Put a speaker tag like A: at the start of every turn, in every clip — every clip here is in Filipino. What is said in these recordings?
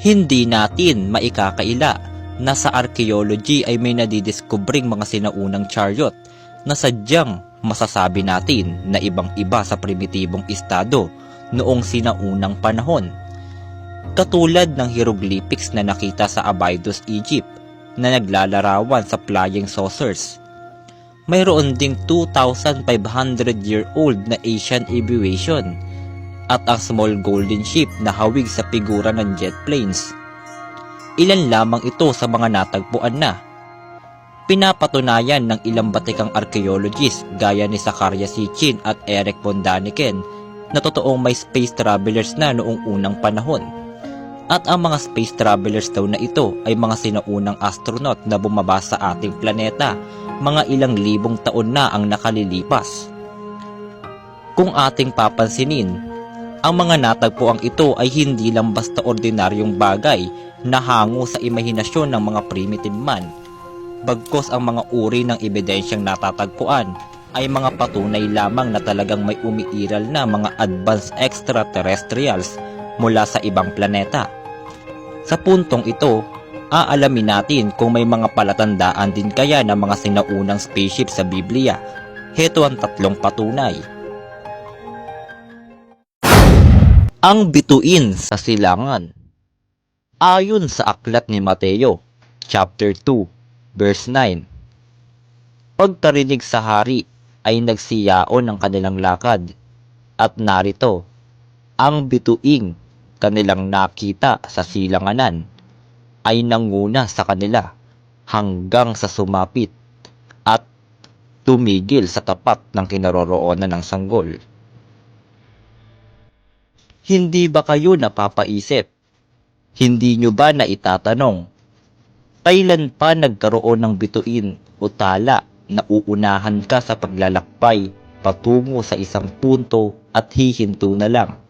A: Hindi natin maikakaila na sa archaeology ay may nadidiskubring mga sinaunang chariot na sadyang masasabi natin na ibang iba sa primitibong estado noong sinaunang panahon. Katulad ng hieroglyphics na nakita sa Abydos, Egypt na naglalarawan sa flying saucers. Mayroon ding 2,500-year-old na Asian aviation at ang small golden ship na hawig sa figura ng jet planes. Ilan lamang ito sa mga natagpuan na. Pinapatunayan ng ilang batikang archaeologists gaya ni Zakaria Sitchin at Eric von Daniken na totoong may space travelers na noong unang panahon. At ang mga space travelers daw na ito ay mga sinaunang astronaut na bumaba sa ating planeta mga ilang libong taon na ang nakalilipas. Kung ating papansinin, ang mga natagpuang ito ay hindi lang basta ordinaryong bagay na hango sa imahinasyon ng mga primitive man. Bagkos ang mga uri ng ebidensyang natatagpuan ay mga patunay lamang na talagang may umiiral na mga advanced extraterrestrials mula sa ibang planeta. Sa puntong ito, aalamin natin kung may mga palatandaan din kaya ng mga sinaunang spaceship sa Biblia. Heto ang tatlong patunay. Ang bituin sa silangan. Ayon sa aklat ni Mateo, chapter 2, verse 9. Pagkarinig sa hari ay nagsiyaon ng kanilang lakad at narito ang bituing kanilang nakita sa silanganan ay nanguna sa kanila hanggang sa sumapit at tumigil sa tapat ng kinaroroonan ng sanggol. Hindi ba kayo napapaisip? Hindi nyo ba na itatanong? Kailan pa nagkaroon ng bituin o tala na uunahan ka sa paglalakbay patungo sa isang punto at hihinto na lang?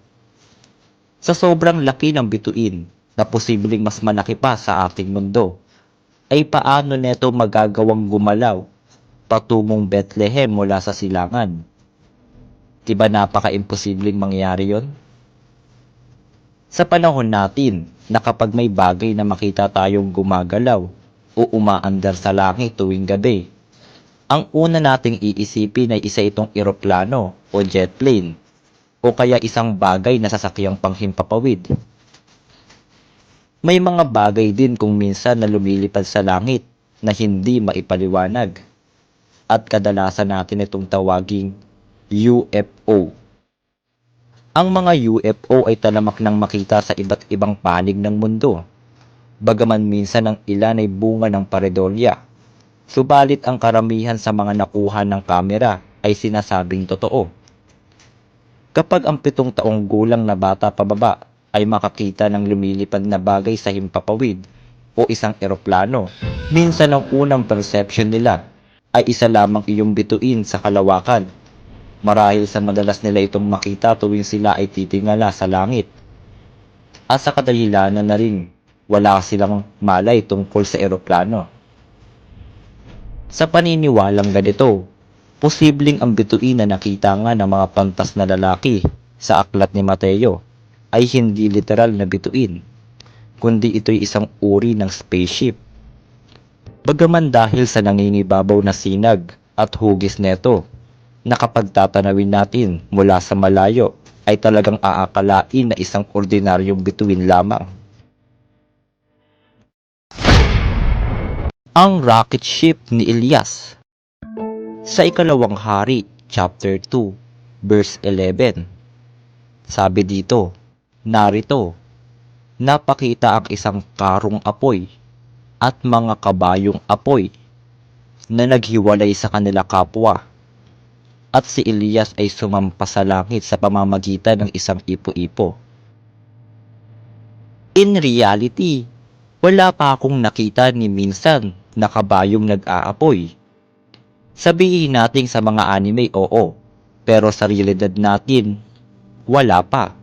A: Sa sobrang laki ng bituin na posibleng mas malaki pa sa ating mundo, ay paano neto magagawang gumalaw patungong Bethlehem mula sa silangan? Diba napaka-imposibleng mangyari yon? Sa panahon natin na kapag may bagay na makita tayong gumagalaw o umaandar sa langit tuwing gabi, ang una nating iisipin ay isa itong eroplano o jet plane o kaya isang bagay na sasakyang panghimpapawid. May mga bagay din kung minsan na lumilipad sa langit na hindi maipaliwanag at kadalasan natin itong tawaging UFO. Ang mga UFO ay talamak ng makita sa iba't ibang panig ng mundo. Bagaman minsan ang ilan ay bunga ng paredolya. Subalit ang karamihan sa mga nakuha ng kamera ay sinasabing totoo. Kapag ang pitong taong gulang na bata pababa ay makakita ng lumilipad na bagay sa himpapawid o isang eroplano, minsan ang unang perception nila ay isa lamang iyong bituin sa kalawakan marahil sa madalas nila itong makita tuwing sila ay titingala sa langit. At sa kadalilanan na rin, wala silang malay tungkol sa eroplano. Sa paniniwalang ganito, posibleng ang bituin na nakita nga ng mga pantas na lalaki sa aklat ni Mateo ay hindi literal na bituin, kundi ito'y isang uri ng spaceship. Bagaman dahil sa nangingibabaw na sinag at hugis neto, na kapag tatanawin natin mula sa malayo ay talagang aakalain na isang ordinaryong bituin lamang. Ang rocket ship ni Elias. Sa ikalawang hari, chapter 2, verse 11, sabi dito, narito, napakita ang isang karong apoy at mga kabayong apoy na naghiwalay sa kanila kapwa at si Elias ay sumampa sa langit sa pamamagitan ng isang ipo-ipo. In reality, wala pa akong nakita ni minsan na kabayong nag-aapoy. Sabihin natin sa mga anime, oo, pero sa realidad natin, wala pa.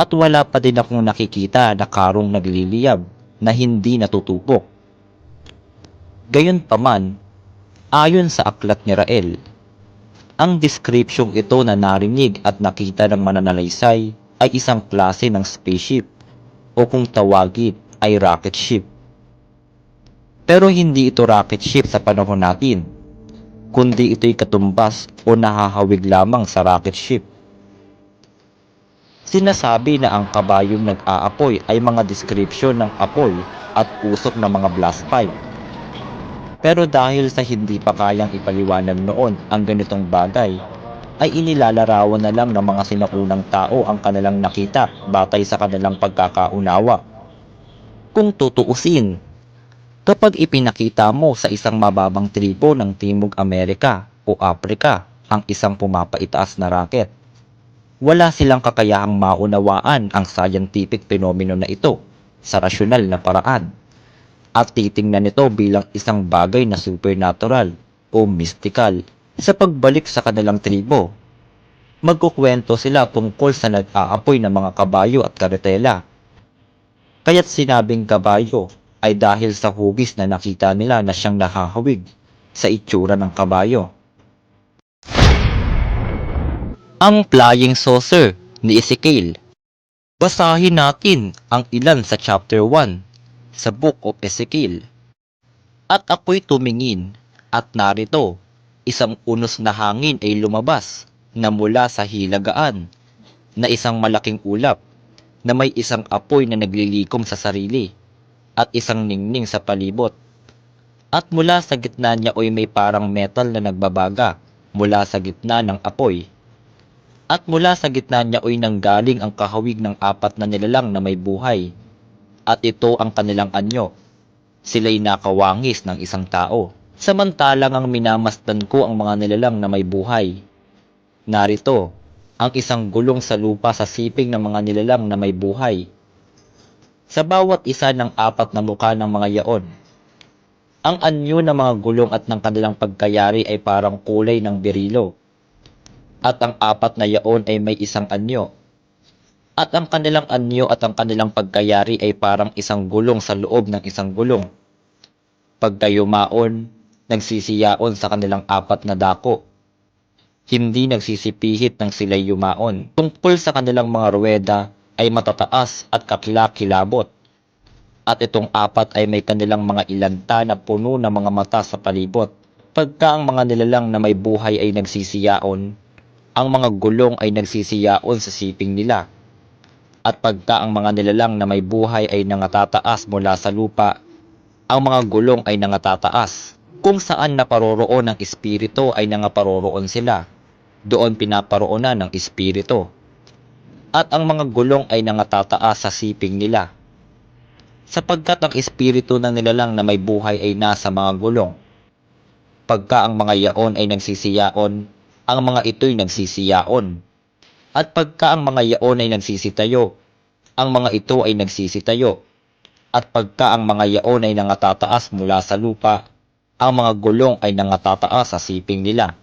A: At wala pa din akong nakikita na karong nagliliyab na hindi natutupok. Gayon paman, ayon sa aklat ni Rael, ang description ito na narinig at nakita ng mananalaysay ay isang klase ng spaceship o kung tawagin ay rocket ship. Pero hindi ito rocket ship sa panahon natin, kundi ito'y katumbas o nahahawig lamang sa rocket ship. Sinasabi na ang kabayong nag-aapoy ay mga description ng apoy at usok ng mga blast pipe. Pero dahil sa hindi pa kayang ipaliwanag noon ang ganitong bagay, ay inilalarawan na lang ng mga sinaunang tao ang kanilang nakita batay sa kanilang pagkakaunawa. Kung tutuusin, kapag ipinakita mo sa isang mababang tribo ng Timog Amerika o Afrika ang isang pumapaitaas na rocket, wala silang kakayahang maunawaan ang scientific phenomenon na ito sa rasyonal na paraan at titingnan ito bilang isang bagay na supernatural o mystical sa pagbalik sa kanilang tribo. Magkukwento sila tungkol sa nag-aapoy ng mga kabayo at karetela. Kaya't sinabing kabayo ay dahil sa hugis na nakita nila na siyang nakahawig sa itsura ng kabayo. Ang Flying Saucer ni Ezekiel Basahin natin ang ilan sa chapter 1 sa Book of Ezekiel. At ako'y tumingin at narito, isang unos na hangin ay lumabas na mula sa hilagaan na isang malaking ulap na may isang apoy na naglilikom sa sarili at isang ningning sa palibot. At mula sa gitna niya ay may parang metal na nagbabaga mula sa gitna ng apoy. At mula sa gitna niya ay nanggaling ang kahawig ng apat na nilalang na may buhay. At ito ang kanilang anyo. Sila'y nakawangis ng isang tao. Samantalang ang minamasdan ko ang mga nilalang na may buhay. Narito, ang isang gulong sa lupa sa siping ng mga nilalang na may buhay. Sa bawat isa ng apat na mukha ng mga yaon, ang anyo ng mga gulong at ng kanilang pagkayari ay parang kulay ng berilo at ang apat na yaon ay may isang anyo. At ang kanilang anyo at ang kanilang pagkayari ay parang isang gulong sa loob ng isang gulong. Pagkayumaon, nagsisiyaon sa kanilang apat na dako. Hindi nagsisipihit ng sila'y yumaon. Tungkol sa kanilang mga ruweda ay matataas at kakilakilabot. At itong apat ay may kanilang mga ilanta na puno ng mga mata sa palibot. Pagka ang mga nilalang na may buhay ay nagsisiyaon, ang mga gulong ay nagsisiyaon sa siping nila. At pagka ang mga nilalang na may buhay ay nangatataas mula sa lupa, ang mga gulong ay nangatataas. Kung saan naparoroon ng espiritu ay nangaparoroon sila. Doon pinaparoonan ng espiritu. At ang mga gulong ay nangatataas sa siping nila. Sapagkat ang espiritu ng nilalang na may buhay ay nasa mga gulong. Pagka ang mga yaon ay nagsisiyaon, ang mga ito'y nagsisiyaon. At pagka ang mga yaon ay nagsisitayo, ang mga ito ay nagsisitayo. At pagka ang mga yaon ay nangatataas mula sa lupa, ang mga gulong ay nangatataas sa siping nila.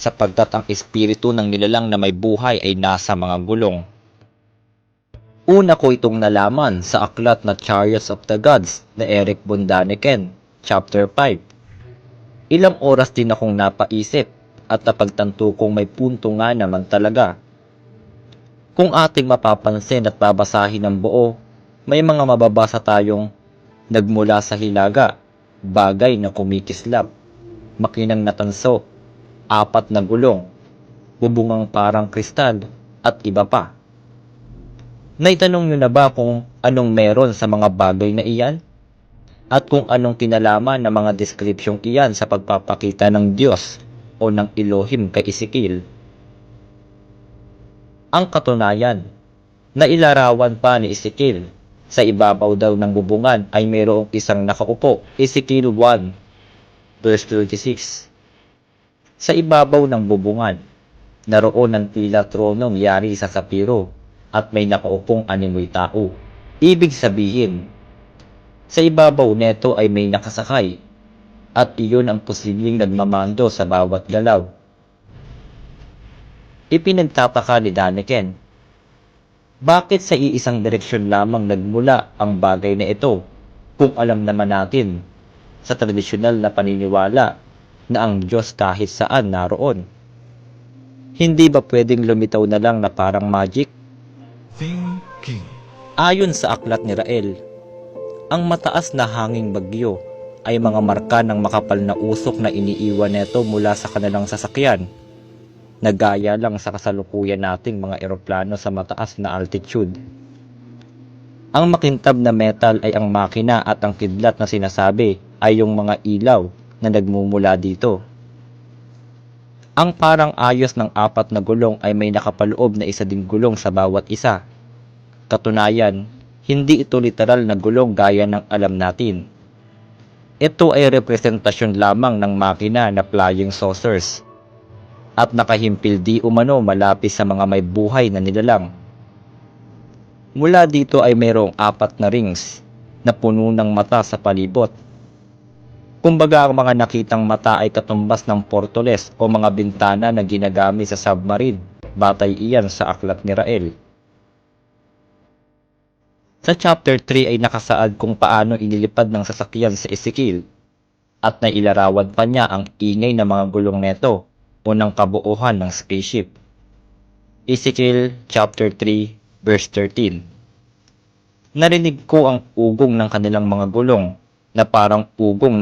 A: Sapagkat ang espiritu ng nilalang na may buhay ay nasa mga gulong. Una ko itong nalaman sa aklat na Chariots of the Gods na Eric von Daniken, chapter 5. Ilang oras din akong napaisip at napagtanto kong may punto nga naman talaga. Kung ating mapapansin at babasahin ng buo, may mga mababasa tayong nagmula sa hilaga, bagay na kumikislap, makinang natanso, apat na gulong, bubungang parang kristal, at iba pa. Naitanong nyo na ba kung anong meron sa mga bagay na iyan? At kung anong kinalaman ng mga deskripsyong iyan sa pagpapakita ng Diyos o ng Elohim kay Ezekiel. Ang katunayan, na ilarawan pa ni Ezekiel sa ibabaw daw ng bubungan ay mayroong isang nakaupo, Ezekiel 1, verse 36. Sa ibabaw ng bubungan, naroon ang tila tronong yari sa sapiro at may nakaupong animoy tao. Ibig sabihin, sa ibabaw neto ay may nakasakay at iyon ang posibleng nagmamando sa bawat galaw. Ipinagtataka ni Daniken, bakit sa iisang direksyon lamang nagmula ang bagay na ito kung alam naman natin sa tradisyonal na paniniwala na ang Diyos kahit saan naroon? Hindi ba pwedeng lumitaw na lang na parang magic?
B: Thinking,
A: Ayon sa aklat ni Rael, ang mataas na hanging bagyo ay mga marka ng makapal na usok na iniiwan neto mula sa kanilang sasakyan na gaya lang sa kasalukuyan nating mga eroplano sa mataas na altitude. Ang makintab na metal ay ang makina at ang kidlat na sinasabi ay yung mga ilaw na nagmumula dito. Ang parang ayos ng apat na gulong ay may nakapaloob na isa ding gulong sa bawat isa. Katunayan, hindi ito literal na gulong gaya ng alam natin. Ito ay representasyon lamang ng makina na flying saucers at nakahimpil di umano malapit sa mga may buhay na nilalang. Mula dito ay mayroong apat na rings na puno ng mata sa palibot. Kumbaga ang mga nakitang mata ay katumbas ng portoles o mga bintana na ginagamit sa submarine. Batay iyan sa aklat ni Rael. Sa chapter 3 ay nakasaad kung paano inilipad ng sasakyan sa Ezekiel at nailarawan pa niya ang ingay ng mga gulong neto o ng kabuuhan ng spaceship. Ezekiel chapter 3 verse 13 Narinig ko ang ugong ng kanilang mga gulong na parang ugong ng